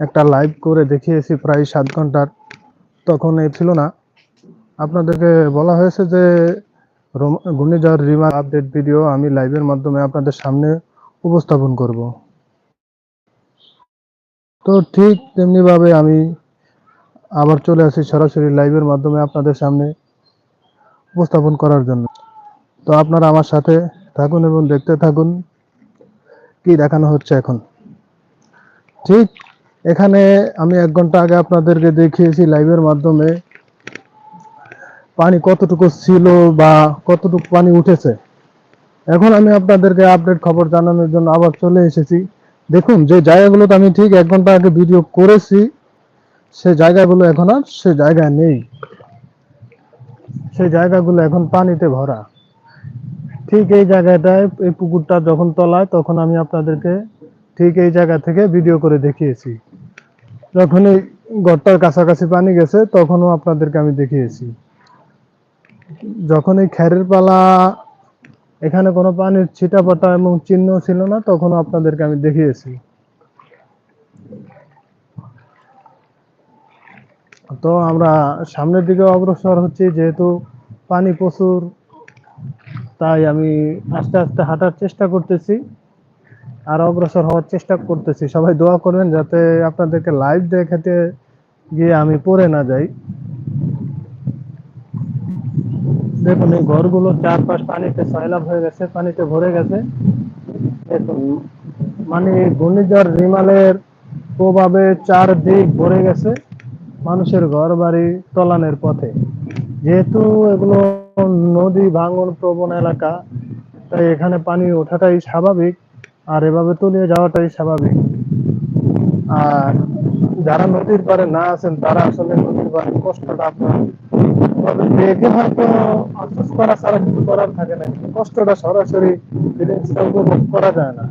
একটা লাইভ করে দেখিয়েছি প্রায় সাত ঘণ্টার। তখন এ ছিল না। আপনাদেরকে বলা হয়েছে যে ঘূর্ণিঝড় রিমা আপডেট ভিডিও আমি লাইভের মাধ্যমে আপনাদের সামনে উপস্থাপন করব। তো ঠিক তেমনিভাবে আমি আবার চলে আসি সরাসরি লাইভের মাধ্যমে আপনাদের সামনে উপস্থাপন করার জন্য। তো আপনারা আমার সাথে থাকুন এবং দেখতে থাকুন। কি দেখানো হচ্ছে এখন? ঠিক? এখানে আমি এক ঘণ্টা আগে আপনাদেরকে দেখিয়েছি লাইভের মাধ্যমে পানি কতটুকু ছিল বা কতটুকু পানি উঠেছে। এখন আমি আপনাদেরকে আপডেট খবর জানানোর জন্য আবার চলে এসেছি। দেখুন, যে জায়গাগুলোতে আমি ঠিক এক ঘণ্টা আগে ভিডিও করেছি, সে জায়গাগুলো এখন আর সে জায়গায় নেই। সেই জায়গাগুলো এখন পানিতে ভরা। ঠিক এই জায়গাটায়, এই পুকুরটা যখন তলায়, তখন আমি আপনাদেরকে ঠিক এই জায়গা থেকে ভিডিও করে দেখিয়েছি। যখন এই ঘরটার কাছাকাছি পানি গেছে, তখনও আপনাদেরকে আমি দেখিয়েছি। যখন এই খ্যারের পালা, এখানে কোনো পানির ছিটাপাটা এবং চিহ্ন ছিল না, তখনও আপনাদেরকে আমি দেখিয়েছি। তো আমরা সামনের দিকে অগ্রসর হচ্ছি, যেহেতু পানি প্রচুর, তাই আমি আস্তে আস্তে হাঁটার চেষ্টা করতেছি। আর অগ্রসর হওয়ার চেষ্টা করতেছি। সবাই দোয়া করবেন যাতে আপনাদেরকে লাইভ দেখাতে গিয়ে আমি পড়ে না যাই। দেখুন, এই ঘরগুলো চারপাশ পানিতে সয়লাভ হয়ে গেছে, পানিতে ভরে গেছে। দেখুন মানে ঘূর্ণিঝড় রিমালের প্রভাবে চারদিক ভরে গেছে মানুষের ঘর বাড়ি তলানের পথে। যেহেতু এগুলো নদী ভাঙন প্রবণ এলাকা, তাই এখানে পানি ওঠাটাই স্বাভাবিক। আর এভাবে তলিয়ে যাওয়াটাই স্বাভাবিক। আর যারা নদীর পারে না আছেন, তারা আসলে নদীর পারে কষ্টটা আপনার দেখে হয়তো আফসোস করা ছাড়া কিছু করার থাকে না কষ্টটা সরাসরি ফিলিংসটা উপভোগ করা যায় না।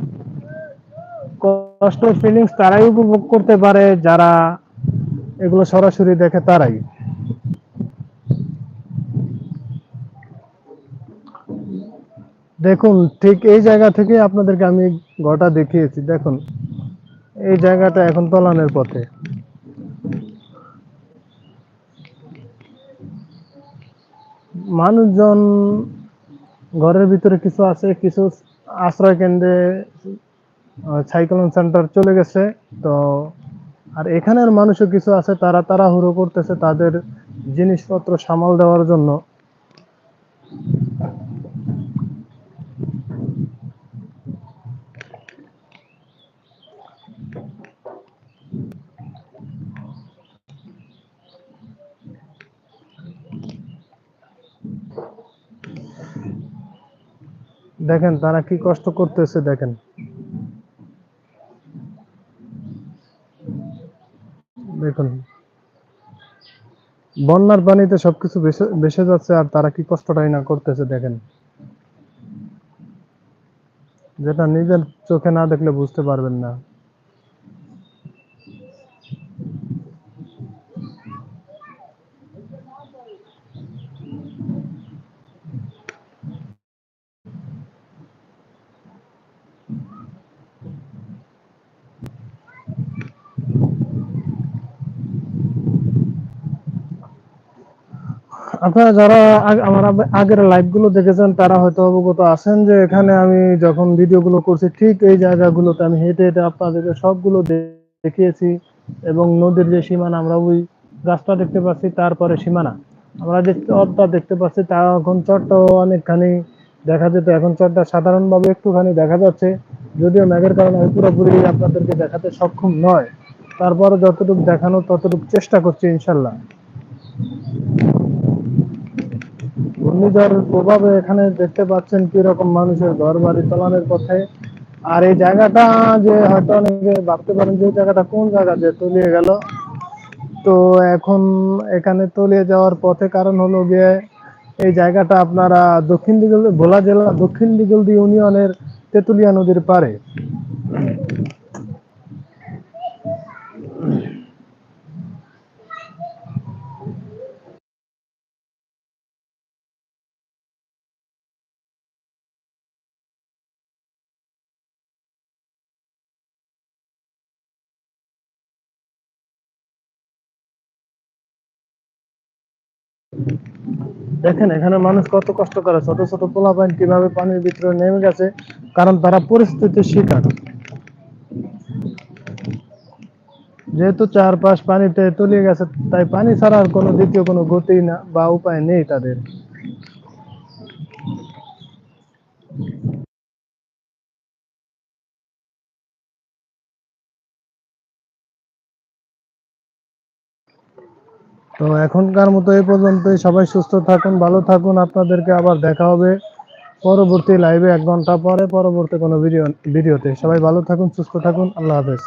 কষ্ট ফিলিংস তারাই উপভোগ করতে পারে, যারা এগুলো সরাসরি দেখে তারাই। দেখুন, ঠিক এই জায়গা থেকে আপনাদেরকে আমি ঘরটা দেখিয়েছি, দেখুন। এই জায়গাটা এখন তলানের পথে। মানুষজন ঘরের ভিতরে কিছু আছে, কিছু আশ্রয় কেন্দ্রে সাইক্লোন সেন্টার চলে গেছে। তো, আর এখানের মানুষও কিছু আছে, তারা তাড়াহুড়ো করতেছে তাদের জিনিসপত্র সামাল দেওয়ার জন্য। দেখেন, তারা কি কষ্ট করতেছে দেখেন। দেখুন, বন্যার পানিতে সবকিছু ভেসে যাচ্ছে আর তারা কি কষ্টটাই না করতেছে দেখেন। যেটা নিজের চোখে না দেখলে বুঝতে পারবেন না। আপনারা যারা আমার আগের লাইভগুলো দেখেছেন, তারা হয়তো অবগত আছেন যে এখানে আমি যখন ভিডিও গুলো করছি, ঠিক এই জায়গাগুলোতে আমি হেঁটে হেঁটে আপনাদেরকে সবগুলো দেখিয়েছি এবং নদীর যে সীমানা, আমরা ওই রাস্তা দেখতে পাচ্ছি, তারপরে সীমানা। আমরা যে চরটা দেখতে পাচ্ছি, তা এখন চরটাও অনেকখানি দেখা যেত। এখন চরটা সাধারণভাবে একটুখানি দেখা যাচ্ছে। যদিও ম্যাগের কারণে আমি পুরোপুরি আপনাদেরকে দেখাতে সক্ষম নয়। তারপরে যতটুকু দেখানো ততটুকু চেষ্টা করছি, ইনশাল্লাহ। ঘূর্ণিঝড়ের প্রভাবে এখানে দেখতে পাচ্ছেন কি রকম মানুষের ঘর বাড়ি তলানের পথে। আর এই জায়গাটা যে হয়তো অনেকে ভাবতে পারেন যে জায়গাটা কোন জায়গা যে তলিয়ে গেল। তো এখন এখানে তলিয়ে যাওয়ার পথে কারণ হলো গিয়ে এই জায়গাটা আপনারা দক্ষিণ দিগল ভোলা জেলা দক্ষিণ দিগলদি ইউনিয়নের তেতুলিয়া নদীর পারে দেখেন, এখানে মানুষ কত কষ্ট করে ছোট ছোট পোলা পোলাপাইন কীভাবে পানির ভিতরে নেমে গেছে? কারণ তারা পরিস্থিতির শিকার। যেহেতু চারপাশ পানিতে তলিয়ে গেছে, তাই পানি ছাড়া আর কোনো দ্বিতীয় কোনো গতি না বা উপায় নেই তাদের। তো এখনকার মতো এ পর্যন্তই। সবাই সুস্থ থাকুন, ভালো থাকুন। আপনাদেরকে আবার দেখা হবে পরবর্তী লাইভে এক ঘণ্টা পরে, পরবর্তী কোনো ভিডিও ভিডিওতে সবাই ভালো থাকুন, সুস্থ থাকুন। আল্লাহ হাফেজ।